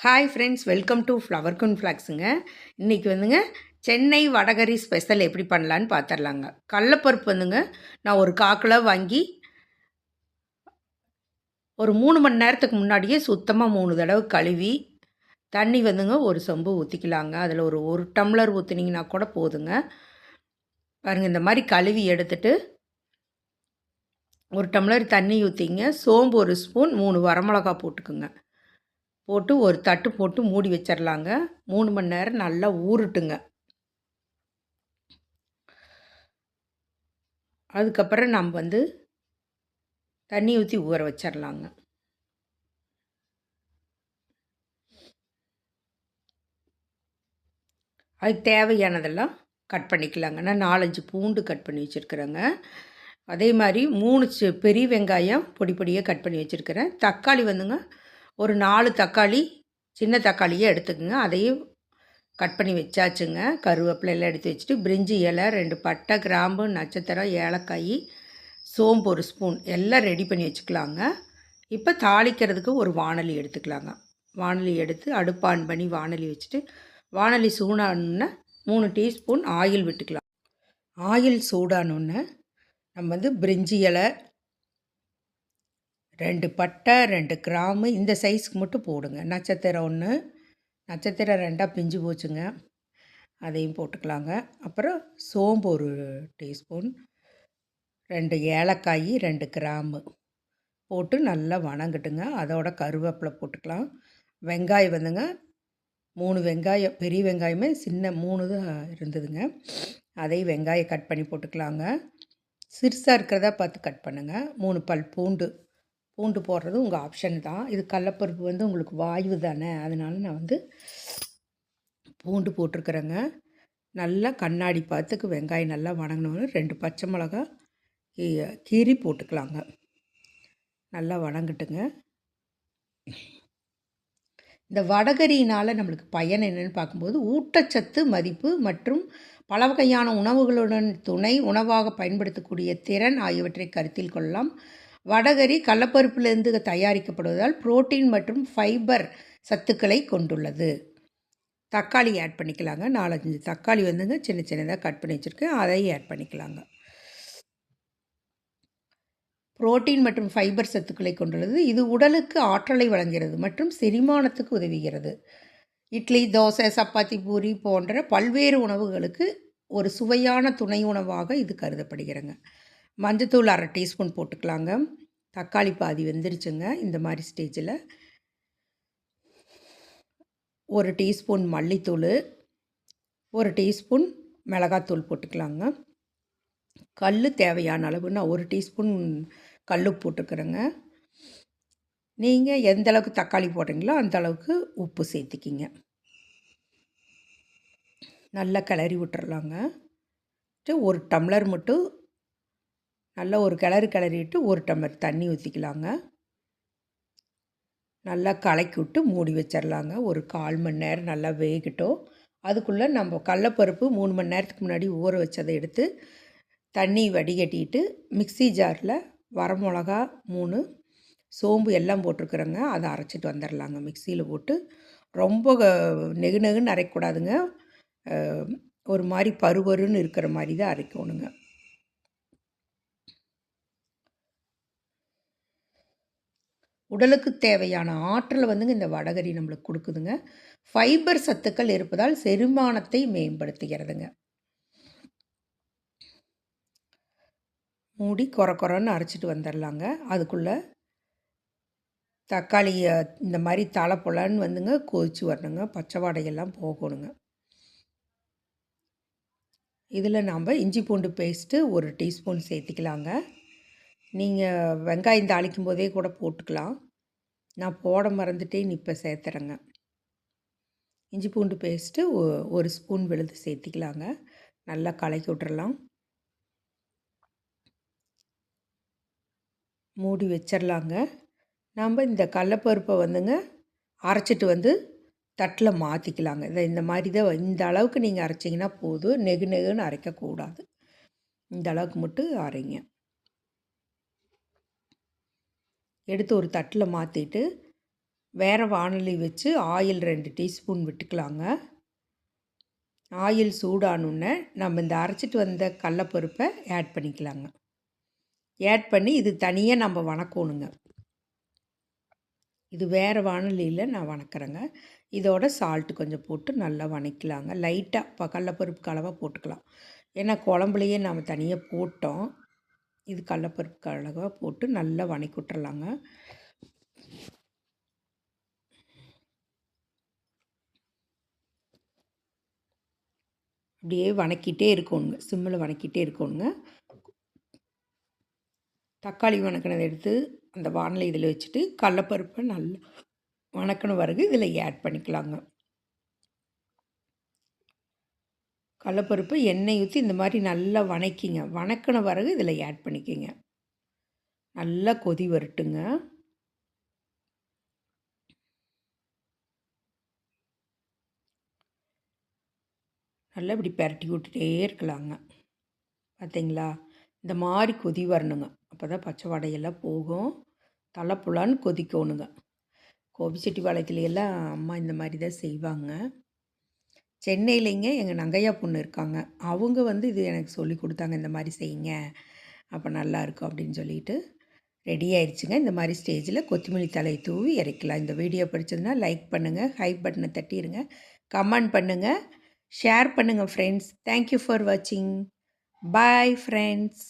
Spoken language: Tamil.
Hi friends welcome to flower குன் ஃப்ளாக்ஸுங்க இன்றைக்கி வந்துங்க சென்னை வடகரி ஸ்பெஷல் எப்படி பண்ணலான்னு பார்த்துடலாங்க கடலப்பருப்பு வந்துங்க நான் ஒரு காக்கில் வாங்கி ஒரு மூணு மணி நேரத்துக்கு முன்னாடியே சுத்தமாக மூணு தடவை கழுவி தண்ணி வந்துங்க ஒரு சொம்பு ஊற்றிக்கலாங்க அதில் ஒரு ஒரு டம்ளர் ஊற்றுனீங்கன்னா கூட போதுங்க. பாருங்கள் இந்த மாதிரி கழுவி எடுத்துட்டு ஒரு டம்ளர் தண்ணி ஊற்றிங்க சோம்பு ஒரு ஸ்பூன் மூணு வரமிளகா போட்டுக்குங்க. போட்டு ஒரு தட்டு போட்டு மூடி வச்சிடலாங்க மூணு மணி நேரம் நல்லா ஊறட்டுங்க. அதுக்கப்புறம் நம்ம வந்து தண்ணி ஊற்றி ஊற வச்சிடலாங்க அதுக்கு தேவையானதெல்லாம் கட் பண்ணிக்கலாங்க. நான் நாலஞ்சு பூண்டு கட் பண்ணி வச்சுருக்குறேங்க. அதே மாதிரி மூணு பெரிய வெங்காயம் பொடி பொடியாக கட் பண்ணி வச்சுருக்கிறேன். தக்காளி வந்துங்க ஒரு நாலு தக்காளி சின்ன தக்காளியே எடுத்துக்கோங்க. அதையும் கட் பண்ணி வச்சாச்சுங்க. கருவேப்பிலை எல்லாம் எடுத்து வச்சுட்டு பிரிஞ்சி இலை ரெண்டு பட்டை கிராம்பு நட்சத்திரம் ஏலக்காய் சோம்பு ஒரு ஸ்பூன் எல்லாம் ரெடி பண்ணி வச்சுக்கலாங்க. இப்போ தாளிக்கிறதுக்கு ஒரு வாணலி எடுத்துக்கலாங்க. வாணலி எடுத்து அடுப்பு ஆன் பண்ணி வானொலி வச்சுட்டு வானொலி சூடானோன்னே மூணு டீஸ்பூன் ஆயில் விட்டுக்கலாம். ஆயில் சூடானோன்னே நம்ம வந்து பிரிஞ்சி இலை ரெண்டு பட்டை ரெண்டு கிராமு இந்த சைஸ்க்கு மட்டும் போடுங்க. நட்சத்திரம் ஒன்று நட்சத்திரம் ரெண்டாக பிஞ்சு போச்சுங்க. அதையும் போட்டுக்கலாங்க. அப்புறம் சோம்பு ஒரு டீஸ்பூன் ரெண்டு ஏலக்காய் ரெண்டு கிராம்பு போட்டு நல்லா வணங்கட்டுங்க. அதோட கருவேப்பிலை போட்டுக்கலாம். வெங்காயம் வந்துங்க மூணு வெங்காயம் பெரிய வெங்காயமே சின்ன மூணு தான் இருந்ததுங்க. அதையும் வெங்காயம் கட் பண்ணி போட்டுக்கலாங்க. சிறுசாக இருக்கிறதா பார்த்து கட் பண்ணுங்கள் மூணு பல் பூண்டு பூண்டு போடுறது உங்கள் ஆப்ஷன் தான். இது கடலப்பருப்பு வந்து உங்களுக்கு வாய்வு தானே. அதனால நான் வந்து பூண்டு போட்டிருக்கிறேங்க. நல்லா கண்ணாடி பார்த்துக்கு வெங்காயம் நல்லா வணங்கினோன்னு ரெண்டு பச்சை மிளகா கீ- கீரி போட்டுக்கலாங்க. நல்லா வணங்கட்டுங்க. இந்த வடகரியினால் நம்மளுக்கு பயன் என்னென்னு பார்க்கும்போது ஊட்டச்சத்து மதிப்பு மற்றும் பல வகையான உணவுகளுடன் துணை உணவாக பயன்படுத்தக்கூடிய திறன் ஆகியவற்றை கருத்தில் கொள்ளலாம். வடகரி கடலப்பருப்பிலிருந்து தயாரிக்கப்படுவதால் புரோட்டீன் மற்றும் ஃபைபர் சத்துக்களை கொண்டுள்ளது. தக்காளி ஆட் பண்ணிக்கலாங்க. நாலஞ்சு தக்காளி வந்துங்க. சின்ன சின்னதாக கட் பண்ணி வச்சுருக்கேன். அதையும் ஆட் பண்ணிக்கலாங்க. புரோட்டீன் மற்றும் ஃபைபர் சத்துக்களை கொண்டுள்ளது. இது உடலுக்கு ஆற்றலை வழங்குகிறது மற்றும் செரிமானத்துக்கு உதவுகிறது. இட்லி தோசை சப்பாத்தி பூரி போன்ற பல்வேறு உணவுகளுக்கு ஒரு சுவையான துணை உணவாக இது கருதப்படுகிறங்க. மஞ்சத்தூள் அரை டீஸ்பூன் போட்டுக்கலாங்க. தக்காளி பாதி வெந்துருச்சுங்க இந்த மாதிரி ஸ்டேஜில் ஒரு டீஸ்பூன் மல்லித்தூள் ஒரு டீஸ்பூன் மிளகாத்தூள் போட்டுக்கலாங்க. கல் தேவையான அளவு நான் ஒரு டீஸ்பூன் கல் போட்டுக்கிறேங்க. நீங்கள் எந்த அளவுக்கு தக்காளி போடுறீங்களோ அந்த அளவுக்கு உப்பு சேர்த்திக்கிங்க. நல்லா கிளறி விட்டுறலாங்க. ஒரு டம்ளர் மட்டும் நல்லா ஒரு கிளறு கிளறிட்டு ஒரு டம்ளர் தண்ணி ஊற்றிக்கலாங்க நல்லா கலக்கி விட்டு மூடி வச்சிடலாங்க ஒரு கால் மணி நேரம் நல்லா வேகட்டும். அதுக்குள்ளே நம்ம கடலப்பருப்பு மூணு மணி நேரத்துக்கு முன்னாடி ஊற வச்சதை எடுத்து தண்ணி வடிகட்டிட்டு மிக்ஸி ஜாரில் வரமிளகா மூணு சோம்பு எல்லாம் போட்டிருக்குறேங்க. அதை அரைச்சிட்டு வந்துடலாங்க மிக்சியில் போட்டு ரொம்ப க- நெகு நெகுன்னு அரைக்கக்கூடாதுங்க. ஒரு மாதிரி பருவருன்னு இருக்கிற மாதிரி தான் அரைக்கணுங்க. உடலுக்கு தேவையான ஆற்றல் வந்துங்க இந்த வடகரி நம்மளுக்கு கொடுக்குதுங்க. ஃபைபர் சத்துக்கள் இருப்பதால் செரிமானத்தை மேம்படுத்துகிறதுங்க. மூடி கொர கொரன்னு அரைச்சிட்டு வந்துடலாங்க அதுக்குள்ளே தக்காளியை இந்த மாதிரி தலை பொலன்னு வந்துங்க கொதிச்சு வரணுங்க. பச்சை வாடையெல்லாம் போகணுங்க. இதில் நாம் இஞ்சி பூண்டு பேஸ்ட்டு ஒரு டீஸ்பூன் சேர்த்திக்கலாங்க. நீங்கள் வெங்காயம் தாளிக்கும் போதே கூட போட்டுக்கலாம். நான் போட மறந்துட்டேன் இப்போ சேர்த்துறேங்க இஞ்சி பூண்டு பேஸ்ட்டு ஒரு ஸ்பூன் விழுது சேர்த்திக்கலாங்க நல்லா கலக்கி விட்டுறலாம். மூடி வச்சிடலாங்க நம்ம இந்த கடலப்பருப்பை வந்துங்க அரைச்சிட்டு வந்து தட்டில் மாற்றிக்கலாங்க இதை இந்த மாதிரி தான் இந்த அளவுக்கு நீங்கள் அரைச்சிங்கன்னா போதும். நெகு நெகுன்னு அரைக்கக்கூடாது. இந்த அளவுக்கு மட்டும் அரைங்க. எடுத்து ஒரு தட்டில் மாற்றிட்டு வேறு வானொலி வச்சு ஆயில் ரெண்டு டீஸ்பூன் விட்டுக்கலாங்க. ஆயில் சூடானுன்னே நம்ம இந்த அரைச்சிட்டு வந்த கடலப்பருப்பை ஆட் பண்ணிக்கலாங்க. ஆட் பண்ணி இது தனியாக நம்ம வணக்கணுங்க. இது வேறு வானொலியில் நான் வணக்கிறேங்க. இதோட சால்ட்டு கொஞ்சம் போட்டு நல்லா வணக்கலாங்க. லைட்டாக இப்போ கடலப்பருப்பு கலவாக போட்டுக்கலாம். ஏன்னா குழம்புலையே நம்ம தனியாக போட்டோம். இது கடலப்பருப்பு அழகாக போட்டு நல்லா வணக்கி விட்டுறலாங்க அப்படியே வணக்கிட்டே இருக்கணுங்க. சிம்மில் வணக்கிட்டே இருக்கணுங்க. தக்காளி வணக்கினதை எடுத்து அந்த வானலை இதில் வச்சுட்டு கடலப்பருப்பை நல்லா வணக்கணும் பிறகு இதில் ஆட் பண்ணிக்கலாங்க. கடலப்பருப்பு எண்ணெய் ஊற்றி இந்த மாதிரி நல்லா வணக்கிங்க. வணக்கின பிறகு இதில் ஆட் பண்ணிக்கிங்க. நல்லா கொதி வரட்டுங்க. நல்லா இப்படி பரட்டி விட்டுட்டே இருக்கலாங்க. பார்த்தீங்களா இந்த மாதிரி கொதி வரணுங்க. அப்போ தான் பச்சை வடையெல்லாம் போகும். தலைப்புலான்னு கொதிக்கணுங்க. கோபிச்செட்டிப்பாளையத்துலையெல்லாம் அம்மா இந்த மாதிரி தான் செய்வாங்க. சென்னையிலேங்க எங்கள் நங்கையா பொண்ணு இருக்காங்க. அவங்க வந்து இது எனக்கு சொல்லி கொடுத்தாங்க இந்த மாதிரி செய்யுங்க. அப்போ நல்லாயிருக்கும் அப்படின்னு சொல்லிட்டு ரெடி ஆயிடுச்சுங்க இந்த மாதிரி ஸ்டேஜில் கொத்தமல்லி தலை தூவி இறக்கலாம். இந்த வீடியோ பிடிச்சதுன்னா லைக் பண்ணுங்கள் ஹை பட்டனை தட்டிடுங்க கமெண்ட் பண்ணுங்கள் ஷேர் பண்ணுங்கள் ஃப்ரெண்ட்ஸ் தேங்க்யூ ஃபார் வாட்சிங் பாய் ஃப்ரெண்ட்ஸ்